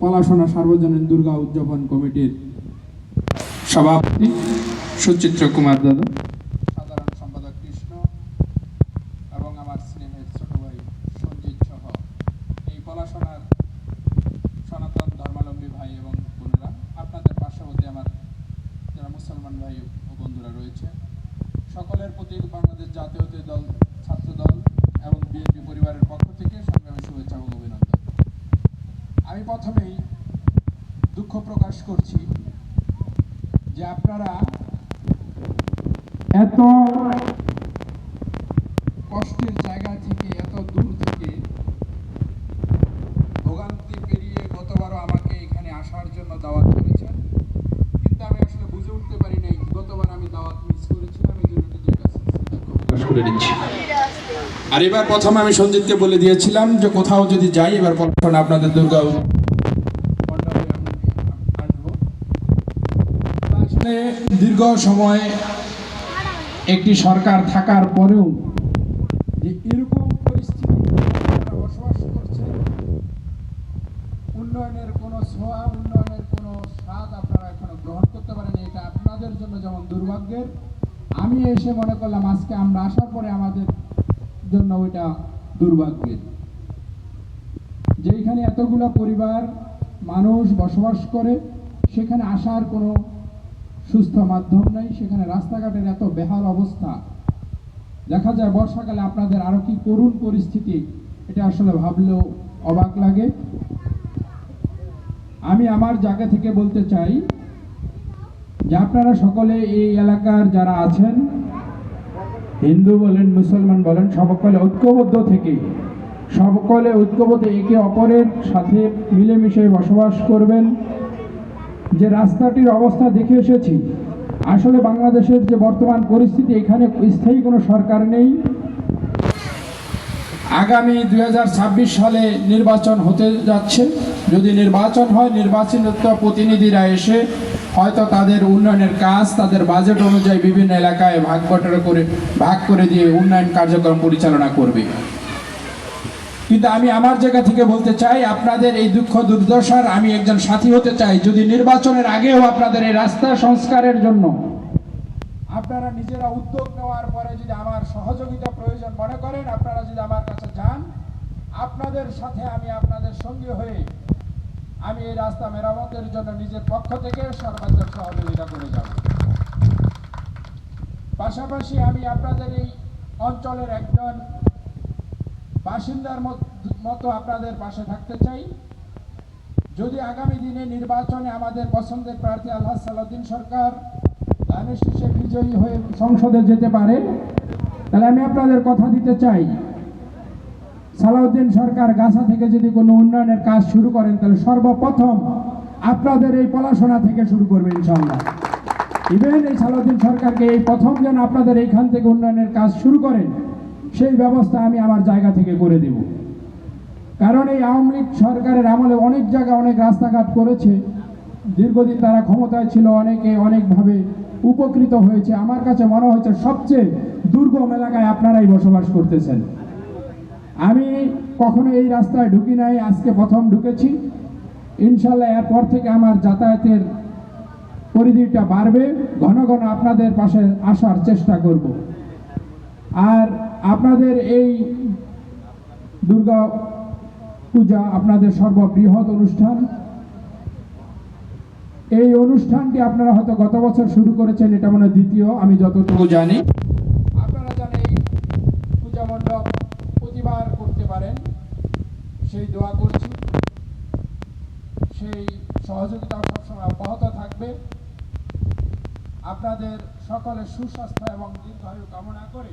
পলাশনা সার্বজনীন দুর্গা উদযাপন কমিটির সভাপতি সুচিত্র কুমার দাদা, সাধারণ সম্পাদক কৃষ্ণ এবং আমার স্নেহের ছোট ভাই সঞ্জিত সহ এই পলাশনার সনাতন ধর্মাবলম্বী ভাই এবং বোনেরা, আপনাদের পার্শ্ববর্তী আমার যারা মুসলমান ভাই ও বন্ধুরা রয়েছে, সকলের প্রতি বাংলাদেশ ছাত্র দল এবং বিএনপি পরিবারের পক্ষ থেকে সংগ্রামী শুভেচ্ছা এবং অভিনন্দন আমি প্রথমেই দুঃখ প্রকাশ করছি যে আপনারা এত কষ্টের জায়গা থেকে, এত দূর থেকে ভোগান্তি পেরিয়ে গতবারও আমাকে এখানে আসার জন্য দাওয়াত করেছেন। কিন্তু আমি আসলে বুঝে উঠতে পারি নাই, গতবার আমি দাওয়াত মিস করেছিলাম, এই জন্য আর এবার প্রথমে আমি সঞ্জিতকে বলে দিয়েছিলাম যে কোথাও যদি যাই, এবার পড়াশোনা আপনাদের দুর্গা মণ্ডপে আমি আসব আসলে দীর্ঘ সময় একটি সরকার থাকার পরেও যে এরকম পরিস্থিতি বসবাস করছেন উন্নয়নের কোনো ছোঁয়া, উন্নয়নের কোনো স্বাদ আপনারা এখনও গ্রহণ করতে পারেন এটা আপনাদের জন্য যেমন দুর্ভাগ্যের, আমি এসে মনে করলাম আজকে আমরা আসার পরে আমাদের জন্য ওইটা দুর্ভাগ্যের। যেখানে এতগুলো পরিবার, মানুষ বসবাস করে, সেখানে আসার কোনো সুস্থ মাধ্যম নেই, সেখানে রাস্তাঘাটের এত বেহাল অবস্থা। দেখা যায় বর্ষাকালে আপনাদের আরও কি করুণ পরিস্থিতি, এটা আসলে ভাবলেও অবাক লাগে। আমি আমার জায়গা থেকে বলতে চাই যে আপনারা সকলে এই এলাকার যারা আছেন, হিন্দু বলেন, মুসলমান বলেন, সকলে ঐক্যবদ্ধ থেকে, সকলে ঐক্যবদ্ধ, একে অপরের সাথে মিলেমিশে বসবাস করবেন। যে রাস্তাটির অবস্থা দেখে এসেছি, আসলে বাংলাদেশের যে বর্তমান পরিস্থিতি, এখানে স্থায়ী কোনো সরকার নেই। আগামী দু হাজার ছাব্বিশ সালে নির্বাচন হতে যাচ্ছে। যদি নির্বাচন হয়, নির্বাচিত প্রতিনিধিরা এসে হয়তো তাদের উন্নয়নের কাজ, তাদের বাজেট অনুযায়ী বিভিন্ন এলাকায় ভাগ করে ভাগ করে দিয়ে উন্নয়ন কার্যক্রম পরিচালনা করবে। কিন্তু আমি আমার জায়গা থেকে বলতে চাই, আপনাদের এই দুঃখ দুর্দশার আমি একজন সাথী হতে চাই। যদি নির্বাচনের আগেও আপনাদের এই রাস্তা সংস্কারের জন্য আপনারা নিজেরা উদ্যোগ নেওয়ার পরে যদি আমার সহযোগিতা প্রয়োজন মনে করেন, আপনারা যদি আমার কাছে যান, আপনাদের সাথে আমি আপনাদের সঙ্গে হয়ে আমি এই রাস্তা মেরামতের জন্য নিজের পক্ষ থেকে সর্বাত্মক সহযোগিতা করে যাব। পাশাপাশি আমি আপনাদের এই অঞ্চলের একজন বাসিন্দার মত- আপনাদের পাশে থাকতে চাই। যদি আগামী দিনে নির্বাচনে আমাদের পছন্দের প্রার্থী আল্লাহ সালাউদ্দিন সরকার শীর্ষে বিজয়ী হয়ে সংসদে যেতে পারে, তাহলে আমি আপনাদের কথা দিতে চাই। সালাউদ্দিন সরকার গাছা থেকে যদি কোনো উন্নয়নের কাজ শুরু করেন, তাহলে সর্বপ্রথম আপনাদের এই পড়াশোনা থেকে শুরু করবে ইনশাল্লাহ ইভেন এই সালাউদ্দিন সরকারকে এই প্রথম যেন আপনাদের এইখান থেকে উন্নয়নের কাজ শুরু করেন সেই ব্যবস্থা আমি আমার জায়গা থেকে করে দেব। কারণ এই আওয়ামী লীগ সরকারের আমলে অনেক জায়গায় অনেক রাস্তাঘাট করেছে। দীর্ঘদিন তারা ক্ষমতায় ছিল, অনেকে অনেকভাবে উপকৃত হয়েছে। আমার কাছে মনে হয়েছে সবচেয়ে দুর্গম এলাকায় আপনারাই বসবাস করতেছেন। আমি কখনো এই রাস্তায় ঢুকি নাই, আজকে প্রথম ঢুকেছি। ইনশাল্লাহ এরপর থেকে আমার যাতায়াতের পরিধিটা বাড়বে। ঘন ঘন আপনাদের পাশে আসার চেষ্টা করব। আর আপনাদের এই দুর্গা পূজা আপনাদের সর্ববৃহৎ অনুষ্ঠান। এই অনুষ্ঠানটি আপনারা হয়তো গত বছর শুরু করেছেন, এটা মনে দ্বিতীয়, আমি যতটুকু জানি। আপনারা যেন এই পূজা মণ্ডপ প্রতিবার করতে পারেন। সেই দোয়া করছি। সেই সহযোগিতা সবসময় অব্যাহত থাকবে। আপনাদের সকলের সুস্বাস্থ্য এবং দীর্ঘায়ু কামনা করে